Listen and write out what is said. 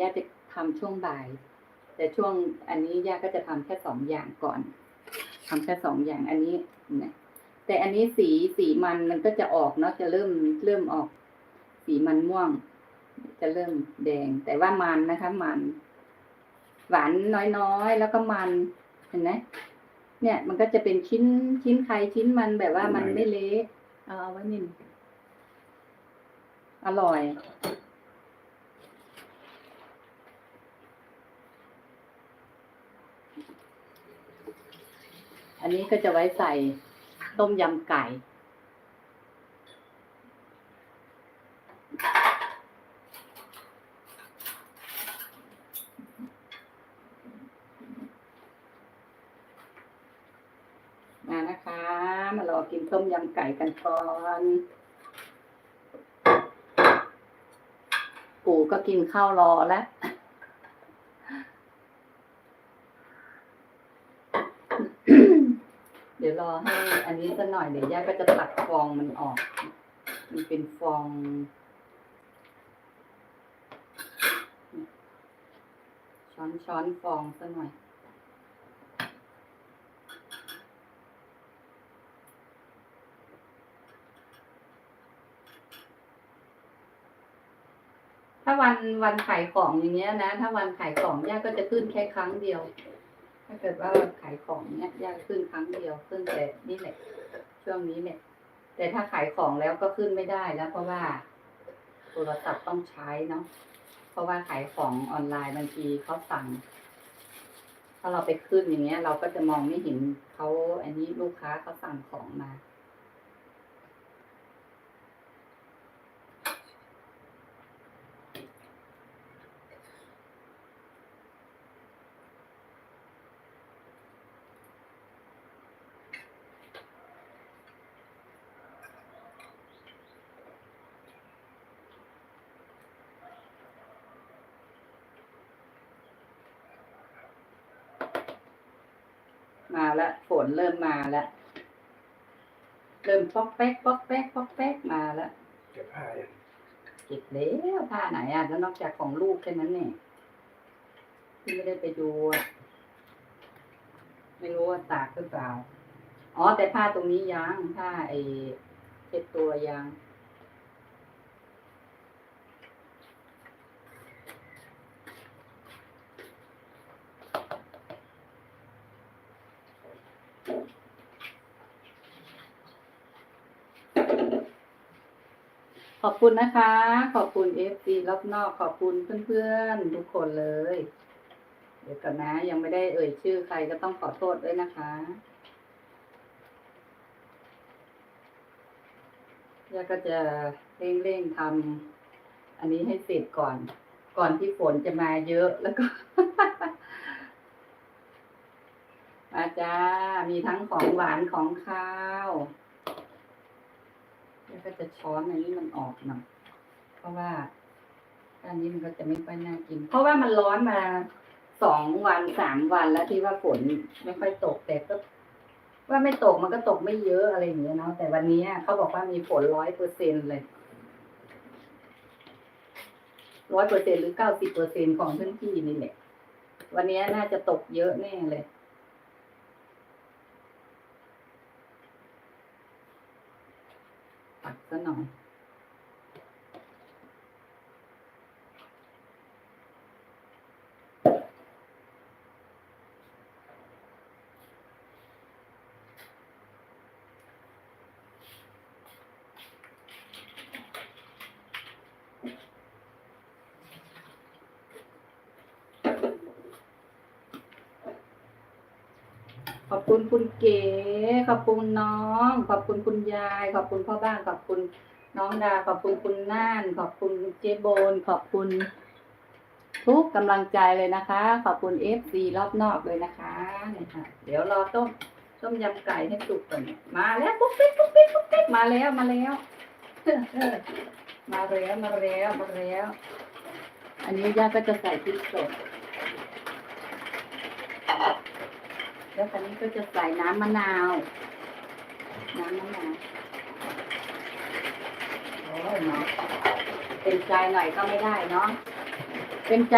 ย่าจะทำช่วงบ่าย แต่ช่วงอันนี้ย่าก็จะทำแค่สองอย่างก่อนทำแค่สองอย่างอันนี้นะแต่อันนี้สีสีมันมันก็จะออกเนาะจะเริ่มเริ่มออก สีมันม่วง จะเริ่มแดง แต่ว่ามันนะคะ มัน หวานน้อยๆแล้วก็มันเห็นไหมเนี่ยมันก็จะเป็นชิ้นชิ้นไข่ชิ้นมันแบบว่ามันไม่เละเอาไว้นี่อร่อย อันนี้ก็จะไว้ใส่ต้มยำไก่ มานะคะ มารอกินต้มยำไก่กันก่อนปู่ก็กินข้าวรอแล้ว เดี๋ยวรอให้อันนี้สักหน่อยเดี๋ยวย่าก็จะตักฟองมันออก มันเป็นฟอง ช้อนช้อนฟองสักหน่อยถ้าวันวันขายของอย่างเงี้ยนะ ถ้าวันขายของย่าก็จะขึ้นแค่ครั้งเดียวาเกิดว่าขายของเนี้ยยากขึ้นครั้งเดียวขึ้นแต่นี่แหละช่วงนี้เนี่ย แต่ถ้าขายของแล้วก็ขึ้นไม่ได้แล้ว เพราะว่าโทรศัพท์ต้องใช้เนาะเพราะว่าขายของออนไลน์บางทีเขาสั่ง ถ้าเราไปขึ้นอย่างเงี้ย เราก็จะมองไม่เห็นเขาอันนี้ลูกค้าเขาสั่งของมา มาแล้วฝนเริ่มมาแล้วเริ่มป๊อกแป๊กป๊อกแป๊กป๊อกแป๊กมาแล้วเก็บผ้ายังเก็บแล้วผ้าไหนอะแล้วนอกจากของลูกแค่นั้นเนี่ยที่ไม่ได้ไปดูอะไม่รู้ว่าตากหรือเปล่า อ๋อ แต่ผ้าตรงนี้ยางผ้าไอ้เช็ดตัวยาง ขอบคุณนะคะ ขอบคุณเอฟซีรอบนอกขอบคุณเพื่อนๆทุกคนเลย เดี๋ยวก่อนนะ ยังไม่ได้เอ่ยชื่อใครก็ต้องขอโทษด้วยนะคะย่าก็จะเร่งๆทำอันนี้ให้เสร็จก่อน ก่อนที่ฝนจะมาเยอะแล้วก็มาจ้ามีทั้งของหวานของข้าว ก็จะช้อนอันนี้มันออกหน่อยเพราะว่าอันนี้มันก็จะไม่ค่อยน่ากิน เพราะว่ามันร้อนมาสองวันสามวันแล้วที่ว่าฝนไม่ค่อยตกแต่ก็ว่าไม่ตกมันก็ตกไม่เยอะอะไรอย่างเงี้ยเนาะแต่วันนี้เขาบอกว่ามีฝนร้อยเปอร์เซ็นเลยร้อยเปอร์เซ็นหรือเก้าสิบเปอร์เซ็นของพื้นที่นี่แหละวันนี้น่าจะตกเยอะแน่เลย ตัก อยขอบคุณคุณเก๋ ขอบคุณน้อง ขอบคุณคุณยาย ขอบคุณพ่อบ้าน ขอบคุณน้องดา ขอบคุณคุณน่าน ขอบคุณเจโบน ขอบคุณทุกกำลังใจเลยนะคะ ขอบคุณเอฟซีรอบนอกเลยนะคะเนี่ยค่ะ เดี๋ยวรอต้มต้มยำไก่ให้สุกก่อนมาแล้วปุ๊บปิ๊บปุ๊บปิ๊บปุ๊บปิ๊บมาแล้วมาแล้วมาแล้วมาแล้วมาแล้ว อันนี้ย่าก็จะใส่พริกสด แล้วตอนนี้ก็จะใส่น้ำมะนาว น้ำมะนาวโอ้ยเนาะเป็นใจหน่อยก็ไม่ได้เนาะเป็นใจ